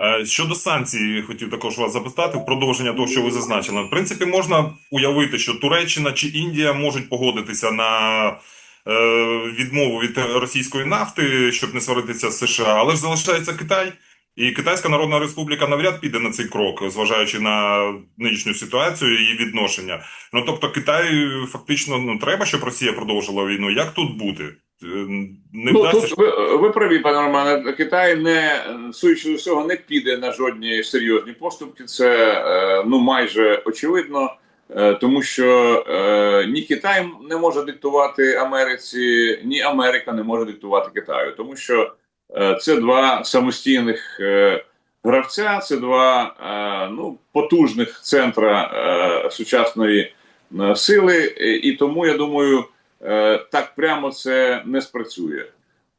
Е, Щодо санкцій, хотів також вас запитати в продовження того, що ви зазначили. В принципі, можна уявити, що Туреччина чи Індія можуть погодитися на е, відмову від російської нафти, щоб не сваритися з США, але ж залишається Китай. І Китайська Народна Республіка навряд піде на цей крок, зважаючи на нинішню ситуацію і відношення. Ну тобто, Китаю фактично ну треба, щоб Росія продовжила війну. Як тут бути? Е, Не Ну вдасться тут ви, ви праві, пане Романе. Китай не судячи з усього не піде на жодні серйозні поступки. Це е, ну майже очевидно, е, тому що ні Китай не може диктувати Америці, ні Америка не може диктувати Китаю, тому що це два самостійних гравця, це два ну потужних центра сучасної сили, і тому я думаю. Е, так прямо це не спрацює.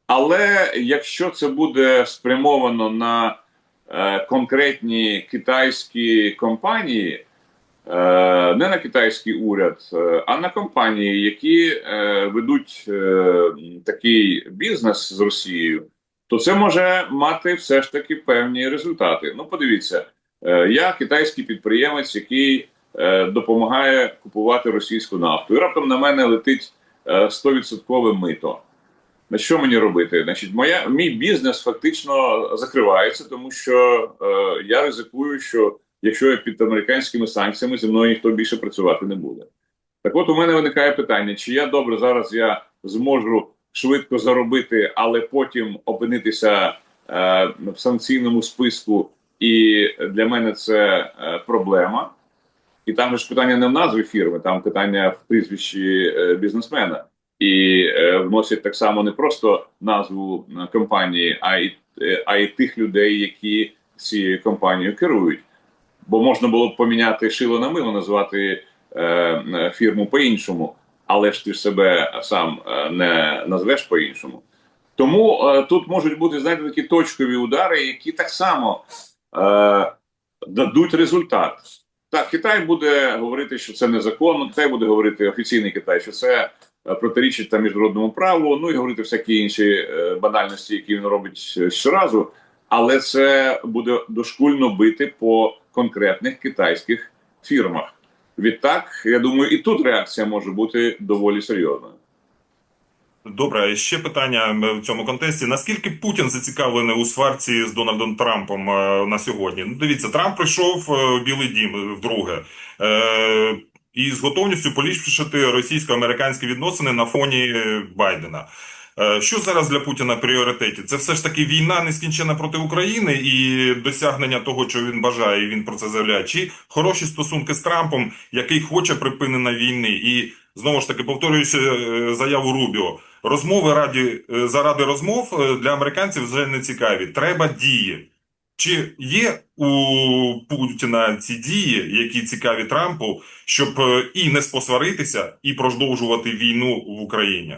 Але якщо це буде спрямовано на е, конкретні китайські компанії, е, не на китайський уряд, а на компанії, які ведуть такий бізнес з Росією, то це може мати все ж таки певні результати. Ну, подивіться, я китайський підприємець, який допомагає купувати російську нафту, і раптом на мене летить 100% мито. На що мені робити? Значить, моя мій бізнес фактично закривається, тому що е, я ризикую, що якщо я під американськими санкціями зі мною ніхто більше працювати не буде. Так, от у мене виникає питання: чи я добре зараз я зможу швидко заробити, але потім опинитися е, в санкційному списку, і для мене це е, проблема. І там ж питання не в назві фірми, там питання в прізвищі е, бізнесмена. І е, вносять так само не просто назву е, компанії, а й, а й тих людей, які цією компанією керують. Бо можна було б поміняти шило на мило, назвати е, фірму по-іншому, але ж ти себе сам не назвеш по-іншому. Тому е, тут можуть бути знаєте, такі точкові удари, які так само е, дадуть результат. Так, Китай буде говорити, що це незаконно, Китай буде говорити офіційний Китай, що це е, протирічить там міжнародному праву, ну і говорити всякі інші е, банальності, які він робить е, щоразу. Але це буде дошкульно бити по конкретних китайських фірмах. Відтак, я думаю, і тут реакція може бути доволі серйозною. Добре, ще питання в цьому контексті. Наскільки Путін зацікавлений у сварці з Дональдом Трампом е, на сьогодні? Ну, дивіться, Трамп прийшов е, в Білий Дім вдруге е, і з готовністю поліпшити російсько-американські відносини на фоні Байдена. Що зараз для Путіна в пріоритеті? Це все ж таки війна нескінчена проти України і досягнення того, що він бажає, і він про це заявляє, чи хороші стосунки з Трампом, який хоче припинення війни, і знову ж таки повторюючи е, заяву Рубіо, розмови раді е, заради розмов е, для американців вже не цікаві. Треба дії. Чи є у Путіна ці дії, які цікаві Трампу, щоб і не спосваритися, і продовжувати війну в Україні?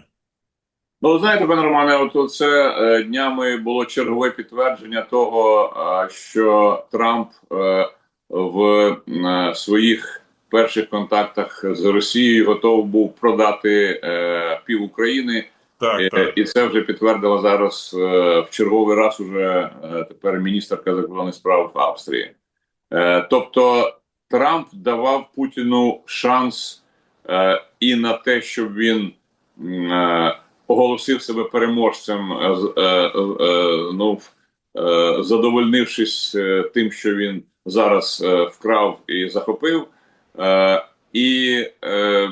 Ну, знаєте, пане Романе, от це днями було чергове підтвердження того, що Трамп в своїх перших контактах з Росією готов був продати е, пів України. Так, Е, так. І це вже підтвердила зараз е, в черговий раз уже е, тепер міністерка закордонних справ в Австрії. Е, Тобто Трамп давав Путіну шанс е, і на те, щоб він е, оголосив себе переможцем, е, е, е, ну, е, задовольнившись е, тим, що він зараз е, вкрав і захопив, е, і е,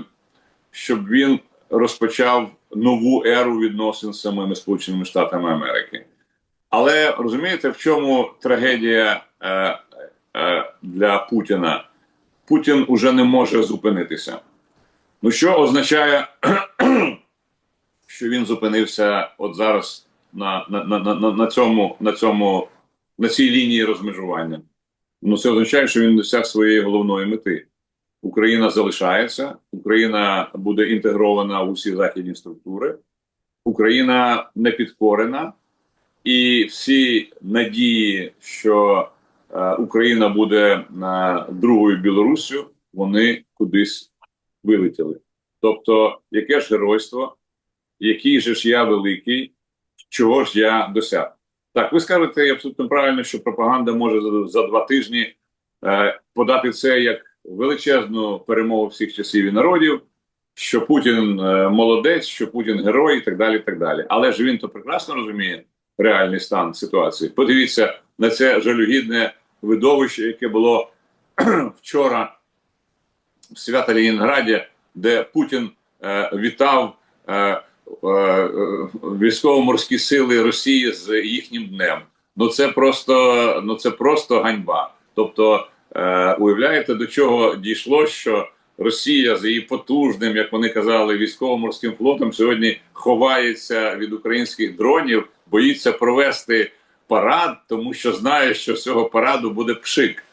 щоб він розпочав нову еру відносин з самими Сполученими Штатами Америки. Але розумієте, в чому трагедія е, для Путіна? Путін уже не може зупинитися. Ну, що означає, що він зупинився от зараз на, на, на, на, на, цьому, на, цьому, на цій лінії розмежування? Ну, це означає, що він досяг своєї головної мети. Україна залишається, Україна буде інтегрована в усі західні структури, Україна не підкорена, і всі надії, що е, Україна буде е, другою Білоруссю, вони кудись вилетіли. Тобто, яке ж геройство, який же ж я великий, чого ж я досяг? Так, ви скажете абсолютно правильно, що пропаганда може за, за два тижні е, подати це як величезну перемогу всіх часів і народів, що Путін е, молодець, що Путін герой, і так далі. і так далі. Але ж він то прекрасно розуміє реальний стан ситуації. Подивіться на це жалюгідне видовище, яке було вчора в Свято-Ленінграді, де Путін е, вітав е, е, військово-морські сили Росії з їхнім днем. Ну це просто, ну це просто ганьба. Тобто, е, уявляєте, до чого дійшло, що Росія з її потужним, як вони казали, військово-морським флотом сьогодні ховається від українських дронів, боїться провести парад, тому що знає, що з цього параду буде пшик.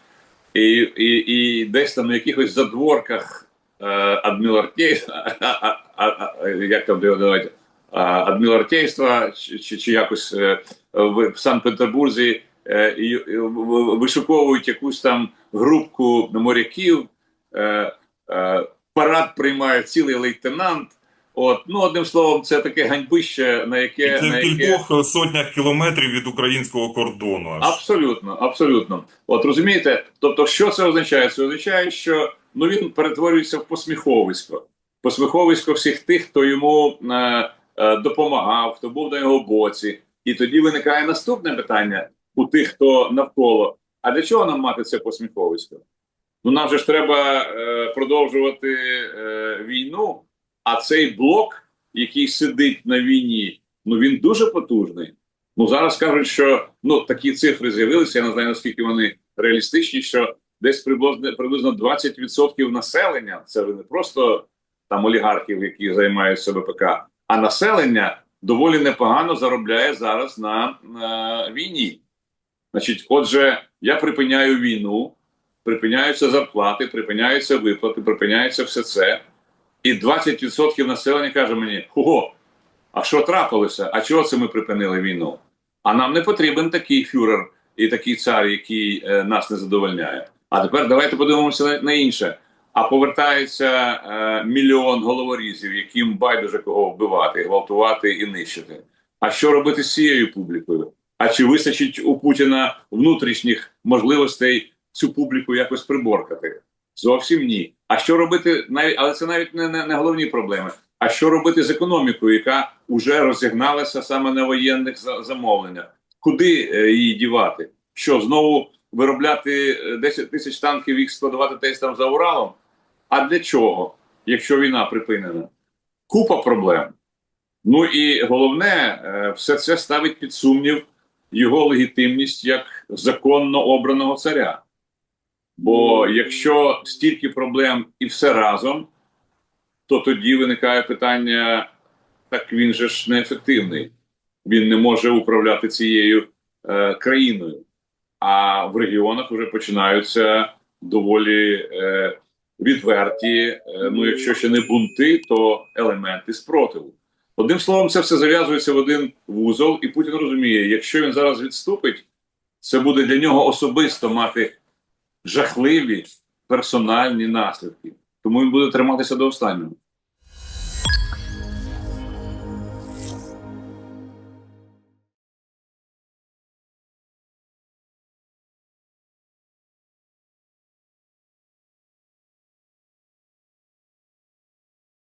І, і, і десь там на якихось задворках е, адмінартейства, а, а, а, а, як там давайте, а, чи, чи, якось е, в, Санкт-Петербурзі е, вишуковують якусь там групку моряків, е, е, парад приймає цілий лейтенант. От, ну, одним словом, це таке ганьбище, на І яке, це на в яке... кількох сотнях кілометрів від українського кордону. Аж. Абсолютно, абсолютно. От розумієте, тобто, що це означає? Це означає, що ну він перетворюється в посміховисько. Посміховисько всіх тих, хто йому е, е, допомагав, хто був на його боці. І тоді виникає наступне питання у тих, хто навколо. А для чого нам мати це посміховисько? Ну нам же ж треба е, продовжувати е, війну, а цей блок, який сидить на війні, ну він дуже потужний. Ну зараз кажуть, що ну такі цифри з'явилися. Я не знаю наскільки вони реалістичні, що десь приблизно приблизно 20% населення це не просто там олігархів, які займаються БПК, а населення доволі непогано заробляє зараз на, на війні. Значить, отже, я припиняю війну, припиняються зарплати, припиняються виплати, припиняється все це. І 20% населення каже мені: Ого, а що трапилося? А чого це ми припинили війну? А нам не потрібен такий фюрер і такий цар, який е, нас не задовольняє. А тепер давайте подивимося на, на інше. А повертається е, мільйон головорізів, яким байдуже кого вбивати, гвалтувати і нищити. А що робити з цією публікою? А чи вистачить у Путіна внутрішніх можливостей цю публіку якось приборкати? Зовсім ні. А що робити навіть, але це навіть не, не, не головні проблеми. А що робити з економікою, яка вже розігналася саме на воєнних замовленнях? Куди е, її дівати? Що знову виробляти е, 10 тисяч танків, їх складувати десь там за Уралом? А для чого, якщо війна припинена? Купа проблем. Ну і головне, е, все це ставить під сумнів його легітимність як законно обраного царя. Бо якщо стільки проблем і все разом, то тоді виникає питання: так він же ж неефективний, він не може управляти цією е, країною. А в регіонах вже починаються доволі е, відверті, е, ну якщо ще не бунти, то елементи спротиву. Одним словом, це все зав'язується в один вузол, і Путін розуміє, якщо він зараз відступить, це буде для нього особисто мати жахливі персональні наслідки. Тому він буде триматися до останнього.